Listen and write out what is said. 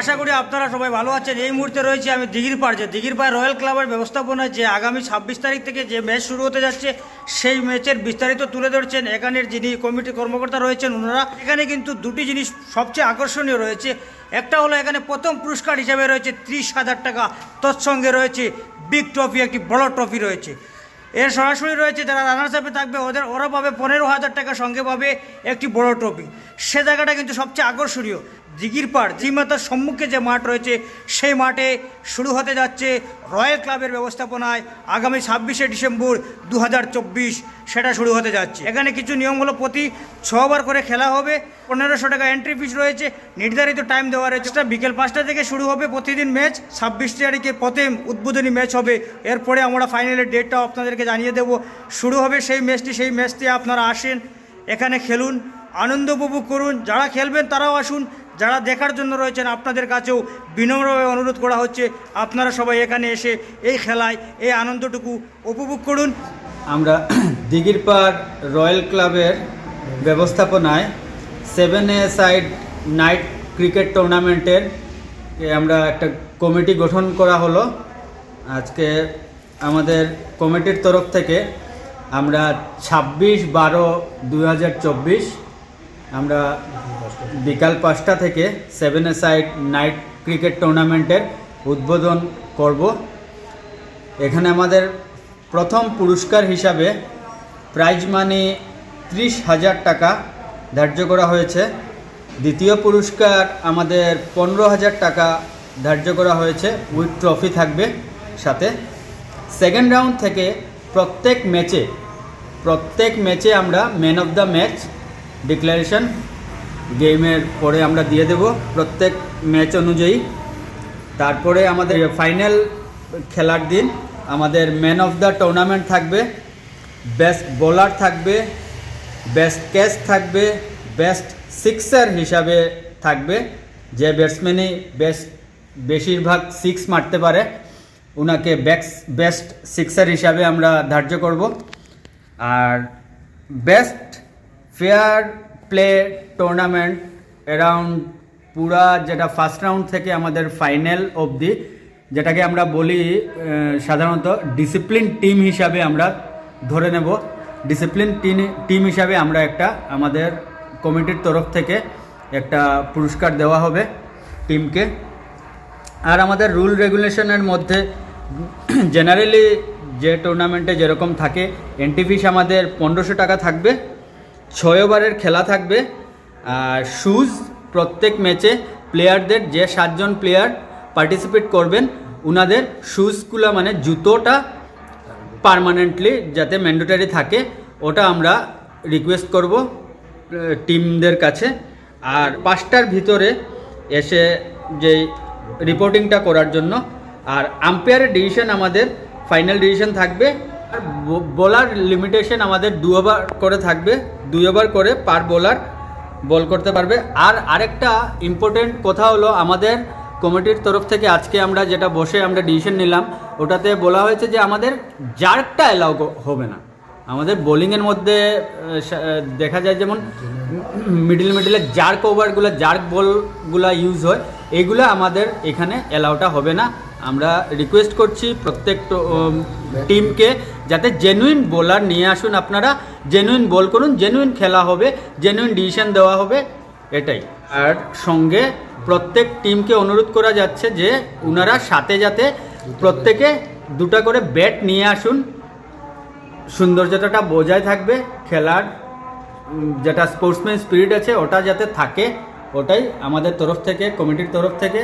আশা করি আপনারা সবাই ভালো আছেন। এই মুহূর্তে রয়েছে আমি দিঘির পাড়, যে দিঘির পাড় রয়্যাল ক্লাবের ব্যবস্থাপনায় যে আগামী ছাব্বিশ তারিখ থেকে যে ম্যাচ শুরু হতে যাচ্ছে, সেই ম্যাচের বিস্তারিত তুলে ধরছেন এখানের যিনি কমিটি কর্মকর্তা রয়েছেন ওনারা। এখানে কিন্তু দুটি জিনিস সবচেয়ে আকর্ষণীয় রয়েছে। একটা হলো এখানে প্রথম পুরস্কার হিসাবে রয়েছে ত্রিশ হাজার টাকা। তৎসঙ্গে রয়েছে বিগ ট্রফি একটি বড় ট্রফি রয়েছে। এর সরাসরি রয়েছে যারা রানার্স আপে থাকবে, ওদের ওরা পাবে পনেরো হাজার টাকা সঙ্গে পাবে একটি বড় ট্রফি সে জায়গাটা কিন্তু সবচেয়ে আকর্ষণীয়। দিঘির পাড় জিমাতার সম্মুখে যে মাঠ রয়েছে, সেই মাঠে শুরু হতে যাচ্ছে রয়্যাল ক্লাবের ব্যবস্থাপনায় আগামী ছাব্বিশে ডিসেম্বর দু হাজার চব্বিশ, সেটা শুরু হতে যাচ্ছে। এখানে কিছু নিয়ম হলো, প্রতি ছবার করে খেলা হবে, পনেরোশো টাকা এন্ট্রি ফিস রয়েছে, নির্ধারিত টাইম দেওয়া রয়েছে। বিকেল পাঁচটা থেকে শুরু হবে প্রতিদিন ম্যাচ ছাব্বিশ তারিখে প্রথম উদ্বোধনী ম্যাচ হবে। এরপরে আমরা ফাইনালের ডেটটাও আপনাদেরকে জানিয়ে দেব। শুরু হবে সেই ম্যাচটি সেই ম্যাচটি আপনারা আসেন, এখানে খেলুন, আনন্দ উপভোগ করুন। যারা খেলবেন তারাও আসুন যারা দেখার জন্য রয়েছেন, আপনাদের কাছেও বিনম্রভাবে অনুরোধ করা হচ্ছে, আপনারা সবাই এখানে এসে এই খেলায়, এই আনন্দটুকু উপভোগ করুন। আমরা দিঘির পাড় রয়্যাল ক্লাবের ব্যবস্থাপনায় seven a side night cricket টুর্নামেন্টের আমরা একটা কমিটি গঠন করা হলো। আজকে আমাদের কমিটির তরফ থেকে আমরা ছাব্বিশ বারো চব্বিশ আমরা বিকাল পাঁচটা থেকে seven a side night cricket টুর্নামেন্টের উদ্বোধন করব। এখানে আমাদের প্রথম পুরস্কার হিসাবে প্রাইজ মানি ত্রিশ হাজার টাকা ধার্য করা হয়েছে। দ্বিতীয় পুরস্কার আমাদের পনেরো হাজার টাকা ধার্য করা হয়েছে উইথ ট্রফি থাকবে সাথে। সেকেন্ড রাউন্ড থেকে প্রত্যেক ম্যাচে প্রত্যেক ম্যাচে আমরা man of the match declaration গেমের পরে আমরা দিয়ে দেব প্রত্যেক ম্যাচ অনুযায়ী। তারপরে আমাদের ফাইনাল খেলার দিন, আমাদের ম্যান অফ দ্য টুর্নামেন্ট থাকবে বেস্ট বোলার থাকবে বেস্ট ক্যাচ থাকবে বেস্ট সিক্সার হিসাবে থাকবে, যে ব্যাটসম্যানই বেস্ট বেশিরভাগ সিক্স মারতে পারে ওনাকে ব্যাক্স বেস্ট সিক্সার হিসাবে আমরা ধার্য করব। আর best fair play tournament around পুরা যেটা ফার্স্ট রাউন্ড থেকে আমাদের ফাইনাল অবধি, যেটাকে আমরা বলি সাধারণত ডিসিপ্লিন টিম হিসাবে আমরা ধরে নেব। ডিসিপ্লিন টিম টিম হিসাবে আমরা একটা আমাদের কমিটির তরফ থেকে একটা পুরস্কার দেওয়া হবে টিমকে আর আমাদের রুল রেগুলেশনের মধ্যে জেনারেলি যে টুর্নামেন্টে যেরকম থাকে এন্ট্রি ফিস আমাদের পনেরোশো টাকা থাকবে। ছয় ওভারের খেলা থাকবে। আর শুজ প্রত্যেক ম্যাচে প্লেয়ারদের যে সাতজন প্লেয়ার পার্টিসিপেট করবেন, উনাদের শুজগুলো মানে জুতোটা পারমানেন্টলি যাতে ম্যান্ডেটারি থাকে, ওটা আমরা রিকোয়েস্ট করব টিমদের কাছে। আর পাঁচটার ভিতরে এসে যে রিপোর্টিংটা করার জন্য, আর আম্পায়ারের ডিসিশন আমাদের, ফাইনাল ডিসিশন থাকবে। আর বোলার লিমিটেশন আমাদের দু ওভার করে থাকবে, দুই ওভার করে পার বোলার বল করতে পারবে। আর আরেকটা ইম্পর্টেন্ট কথা হলো আমাদের কমিটির তরফ থেকে আজকে আমরা যেটা বসে আমরা ডিসিশন নিলাম, ওটাতে বলা হয়েছে যে আমাদের জার্কটা অ্যালাউ হবে না। আমাদের বোলিংয়ের মধ্যে দেখা যায় যেমন মিডিল মিডিলে জার্ক ওভারগুলো জার্ক বলগুলো ইউজ হয়, এগুলো আমাদের এখানে অ্যালাউটা হবে না। আমরা রিকোয়েস্ট করছি প্রত্যেক টিমকে যাতে জেনুইন বোলার নিয়ে আসুন আপনারা জেনুইন বল করুন জেনুইন খেলা হবে জেনুইন ডিসিশন দেওয়া হবে, এটাই। আর সঙ্গে প্রত্যেক টিমকে অনুরোধ করা যাচ্ছে যে ওনারা সাথে যাতে প্রত্যেকে দুটা করে ব্যাট নিয়ে আসুন। সৌন্দর্যতাটা বজায় থাকবে, খেলার যেটা স্পোর্টসম্যান স্পিরিট আছে, ওটা যাতে থাকে, ওটাই আমাদের তরফ থেকে কমিটির তরফ থেকে।